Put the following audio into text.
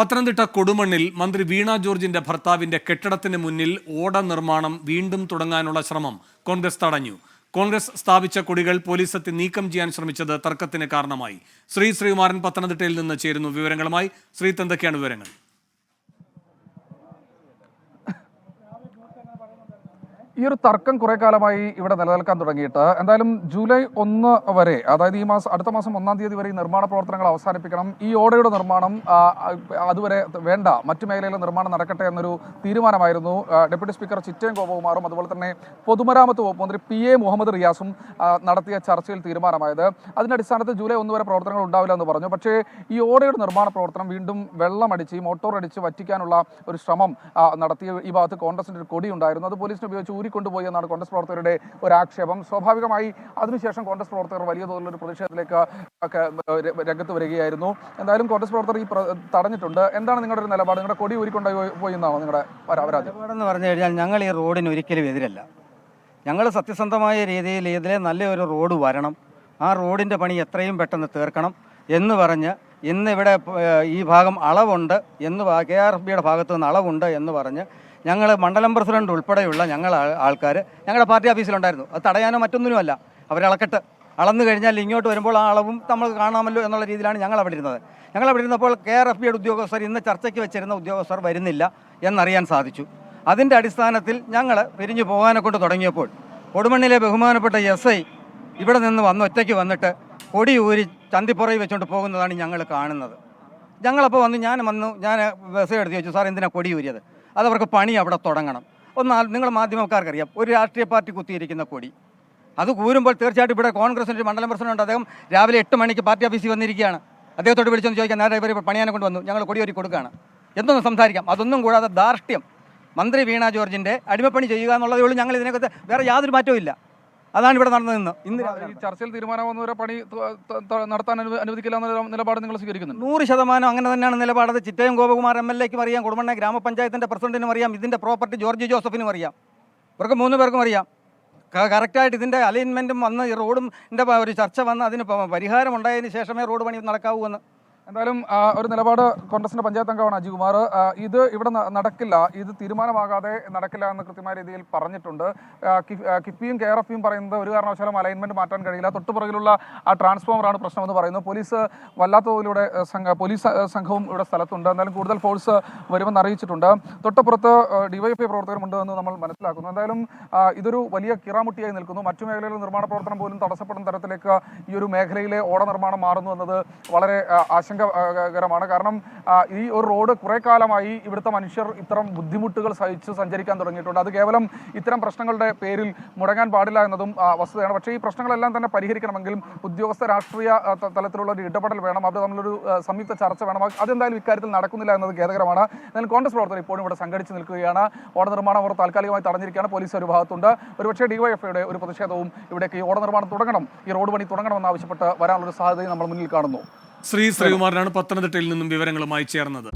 പത്തനംതിട്ട കൊടുമണ്ണിൽ മന്ത്രി വീണ ജോർജിന്റെ ഭർത്താവിന്റെ കെട്ടിടത്തിന് മുന്നിൽ ഓട നിർമ്മാണം വീണ്ടും തുടങ്ങാനുള്ള ശ്രമം കോൺഗ്രസ് തടഞ്ഞു. കോൺഗ്രസ് സ്ഥാപിച്ച കൊടികൾ പോലീസ് എത്തി നീക്കം ചെയ്യാൻ ശ്രമിച്ചത് തർക്കത്തിന് കാരണമായി. ശ്രീ ശ്രീകുമാരൻ പത്തനംതിട്ടയിൽ നിന്ന് ചേരുന്നു വിവരങ്ങളുമായി. ശ്രീ എന്തൊക്കെയാണ് വിവരങ്ങൾ? ഈ ഒരു തർക്കം കുറെ കാലമായി ഇവിടെ നിലനിൽക്കാൻ തുടങ്ങിയിട്ട്. എന്തായാലും ജൂലൈ ഒന്ന് വരെ അതായത് ഈ മാസം അടുത്ത മാസം ഒന്നാം തീയതി വരെ ഈ നിർമ്മാണ പ്രവർത്തനങ്ങൾ അവസാനിപ്പിക്കണം. ഈ ഓടയുടെ നിർമ്മാണം അതുവരെ വേണ്ട. മറ്റു മേഖലയിലെ നിർമ്മാണം നടക്കട്ടെ എന്നൊരു തീരുമാനമായിരുന്നു. ഡെപ്യൂട്ടി സ്പീക്കർ ചിറ്റയം ഗോപകുമാറും അതുപോലെ തന്നെ പൊതുമരാമത്ത് വകുപ്പ് മന്ത്രി പി എ മുഹമ്മദ് റിയാസും നടത്തിയ ചർച്ചയിൽ തീരുമാനമായത്. അതിന്റെ അടിസ്ഥാനത്തിൽ ജൂലൈ ഒന്ന് വരെ പ്രവർത്തനങ്ങൾ ഉണ്ടാവില്ല എന്ന് പറഞ്ഞു. പക്ഷേ ഈ ഓടയുടെ നിർമ്മാണ പ്രവർത്തനം വീണ്ടും വെള്ളമടിച്ച് മോട്ടോർ അടിച്ച് വറ്റിക്കാനുള്ള ഒരു ശ്രമം നടത്തിയ ഈ ഭാഗത്ത് കോൺഗ്രസിന്റെ ഒരു കൊടി ഉണ്ടായിരുന്നു അത് പോലീസിനെ ഉപയോഗിച്ച് ഊരിക്കൊണ്ടുപോയി എന്നാണ് കോൺഗ്രസ് പ്രവർത്തകരുടെ ഒരു ആക്ഷേപം സ്വാഭാവികമായി അതിനുശേഷം കോൺഗ്രസ് പ്രവർത്തകർ വലിയ തോതിലൊരു പ്രതിഷേധത്തിലേക്ക് രംഗത്ത് വരികയായിരുന്നു. എന്തായാലും കോൺഗ്രസ് പ്രവർത്തകർ ഈ തടഞ്ഞിട്ടുണ്ട്. എന്താണ് നിങ്ങളുടെ ഒരു നിലപാട്? നിങ്ങളുടെ കൊടി ഊരിക്കൊണ്ട് പോയി എന്നാണോ നിങ്ങളുടെ നിലപാടെന്ന് പറഞ്ഞു കഴിഞ്ഞാൽ ഞങ്ങൾ ഈ റോഡിന് ഒരിക്കലും എതിരല്ല. ഞങ്ങൾ സത്യസന്ധമായ രീതിയിൽ ഇതിലെ നല്ലൊരു റോഡ് വരണം. ആ റോഡിന്റെ പണി എത്രയും പെട്ടെന്ന് തീർക്കണം എന്ന് പറഞ്ഞ് ഇന്നിവിടെ ഈ ഭാഗം അളവുണ്ട് എന്ന് കെ ആർ എഫ് ബിയുടെ ഭാഗത്തു നിന്ന് അളവുണ്ട് എന്ന് പറഞ്ഞ് ഞങ്ങൾ മണ്ഡലം പ്രസിഡന്റ് ഉൾപ്പെടെയുള്ള ഞങ്ങൾ ആൾക്കാർ ഞങ്ങളുടെ പാർട്ടി ഓഫീസിലുണ്ടായിരുന്നു. അത് തടയാനോ മറ്റൊന്നിനുമല്ല. അവരളക്കട്ട് അളന്നു കഴിഞ്ഞാൽ ഇങ്ങോട്ട് വരുമ്പോൾ ആ അളവും നമ്മൾ കാണാമല്ലോ എന്നുള്ള രീതിയിലാണ് ഞങ്ങൾ അവിടെ ഇരുന്നത്. ഞങ്ങൾ അവിടെ ഇരുന്നപ്പോൾ കെ ആർ എഫ് ബിയുടെ ഉദ്യോഗസ്ഥർ ഇന്ന് ചർച്ചയ്ക്ക് വെച്ചിരുന്ന ഉദ്യോഗസ്ഥർ വരുന്നില്ല എന്നറിയാൻ സാധിച്ചു. അതിന്റെ അടിസ്ഥാനത്തിൽ ഞങ്ങൾ പിരിഞ്ഞു പോകാനെ കൊണ്ട് തുടങ്ങിയപ്പോൾ കൊടുമണ്ണിലെ ബഹുമാനപ്പെട്ട എസ് ഐ ഇവിടെ നിന്ന് വന്ന് ഒറ്റയ്ക്ക് വന്നിട്ട് കൊടി ഊരി ചന്തിപ്പുറയിൽ വെച്ചുകൊണ്ട് പോകുന്നതാണ് ഞങ്ങൾ കാണുന്നത്. ഞങ്ങളപ്പോൾ വന്ന് ഞാൻ വന്നു ഞാൻ ബസ് എടുത്ത് ചോദിച്ചു സാർ എന്തിനാണ് കൊടി ഊരിയത്? അതവർക്ക് പണി അവിടെ തുടങ്ങണം. ഒന്നാൽ നിങ്ങൾ മാധ്യമക്കാർക്കറിയാം ഒരു രാഷ്ട്രീയ പാർട്ടി കുത്തിയിരിക്കുന്ന കൊടി. അത് കൂരുമ്പോൾ തീർച്ചയായിട്ടും ഇവിടെ കോൺഗ്രസിന്റെ മണ്ഡലം പ്രസിഡന്റ് അദ്ദേഹം രാവിലെ എട്ട് മണിക്ക് പാർട്ടി ഓഫീസിൽ വന്നിരിക്കുകയാണ്. അദ്ദേഹത്തോട് വിളിച്ചൊന്ന് ചോദിക്കാൻ നേരെ ഇവർ പണിയാനെ കൊണ്ട് വന്നു ഞങ്ങൾ കൊടിയൊരി കൊടുക്കുകയാണ് എന്തൊന്നും സംസാരിക്കാം. അതൊന്നും കൂടാതെ ധാർഷ്ട്യം. മന്ത്രി വീണ ജോർജിന്റെ അടിമപ്പണി ചെയ്യുക എന്നുള്ളതേ ഉള്ളൂ. ഞങ്ങൾ ഇതിനെക്കുറിച്ച് വേറെ യാതൊരു മാറ്റവും ഇല്ല. അതാണ് ഇവിടെ നടന്നത് ഇന്ന്. ഇന്ന് ഈ ചർച്ചയിൽ തീരുമാനമാകുന്നവരെ പണി നടത്താൻ അനുവദിക്കില്ല എന്ന നിലപാട് നിങ്ങൾ സ്വീകരിക്കുന്നു നൂറ് ശതമാനം അങ്ങനെ തന്നെയാണ് നിലപാട്. ചിറ്റയം ഗോപകുമാർ എം എൽ എക്കും അറിയാം കുടുംബണ്ണ ഗ്രാമപഞ്ചായത്തിന്റെ പ്രസിഡന്റിനും അറിയാം ഇതിന്റെ പ്രോപ്പർട്ടി ജോർജ് ജോസഫിനും അറിയാം. ഇവർക്ക് മൂന്ന് പേർക്കും അറിയാം. കറക്റ്റായിട്ട് ഇതിന്റെ അലൈൻമെന്റും വന്ന് ഈ റോഡും ന്റെ ഒരു ചർച്ച വന്ന് അതിന് പരിഹാരം ഉണ്ടായതിന് ശേഷമേ റോഡ് പണി നടക്കാവൂ എന്ന്. എന്തായാലും ഒരു നിലപാട് കോൺഗ്രസിന്റെ പഞ്ചായത്ത് അംഗമാണ് അജികുമാർ ഇത് ഇവിടെ നടക്കില്ല. ഇത് തീരുമാനമാകാതെ നടക്കില്ല എന്ന് കൃത്യമായ രീതിയിൽ പറഞ്ഞിട്ടുണ്ട്. കിഫിയും കി- ആർ എഫിയും പറയുന്നത് ഒരു കാരണവശാലും അലൈൻമെന്റ് മാറ്റാൻ കഴിയില്ല. തൊട്ടുപുറകിലുള്ള ആ ട്രാൻസ്ഫോമറാണ് പ്രശ്നമെന്ന് പറയുന്നു പോലീസ് വല്ലാത്ത തോതിലൂടെ സംഘ പോലീസ് സംഘവും ഇവിടെ സ്ഥലത്തുണ്ട്. എന്തായാലും കൂടുതൽ ഫോഴ്സ് വരുമെന്ന് അറിയിച്ചിട്ടുണ്ട്. തൊട്ടപ്പുറത്ത് ഡിവൈഎഫ്ഐ പ്രവർത്തകരുമുണ്ട് എന്ന് നമ്മൾ മനസ്സിലാക്കുന്നു. എന്തായാലും ഇതൊരു വലിയ കിറാമുട്ടിയായി നിൽക്കുന്നു. മറ്റു മേഖലകളിൽ നിർമ്മാണ പ്രവർത്തനം പോലും തടസ്സപ്പെടുന്ന തരത്തിലേക്ക് ഈ ഒരു മേഖലയിലെ ഓട നിർമ്മാണം മാറുന്നു എന്നത് വളരെ ആ, ആശങ്കകരമാണ് കാരണം ഈ ഒരു റോഡ് കുറെ കാലമായി ഇവിടുത്തെ മനുഷ്യർ ഇത്തരം ബുദ്ധിമുട്ടുകൾ സഹിച്ച് സഞ്ചരിക്കാൻ തുടങ്ങിയിട്ടുണ്ട്. അത് കേവലം ഇത്തരം പ്രശ്നങ്ങളുടെ പേരിൽ മുടങ്ങാൻ പാടില്ല എന്നതും വസ്തുതയാണ്. പക്ഷേ ഈ പ്രശ്നങ്ങളെല്ലാം തന്നെ പരിഹരിക്കണമെങ്കിൽ ഉദ്യോഗസ്ഥ രാഷ്ട്രീയ തലത്തിലുള്ള ഒരു ഇടപെടൽ വേണം. അവർ തമ്മിലൊരു സംയുക്ത ചർച്ച വേണം. അതെന്തായാലും ഇക്കാര്യത്തിൽ നടക്കുന്നില്ല എന്നത് ഖേദകരമാണ്. എന്നാൽ കോൺഗ്രസ് പ്രവർത്തകർ ഇപ്പോഴും ഇവിടെ സംഘടിച്ച് നിൽക്കുകയാണ്. ഓട നിർമ്മാണം അവർ താൽക്കാലികമായി തടഞ്ഞിരിക്കുകയാണ്. പോലീസ് ഒരു ഭാഗത്തുണ്ട്. ഒരുപക്ഷേ ഡിവൈഎഫ്ഐയുടെ ഒരു പ്രതിഷേധവും ഇവിടേക്ക് ഈ ഓട നിർമ്മാണം തുടങ്ങണം. ഈ റോഡ് പണി തുടങ്ങണമെന്ന് ആവശ്യപ്പെട്ട് വരാനുള്ള ഒരു സാധ്യതയും നമ്മൾ മുന്നിൽ കാണുന്നു. ശ്രീ ശ്രീകുമാരനാണ് പത്തനംതിട്ടയിൽ നിന്നും വിവരങ്ങളുമായി ചേർന്നത്.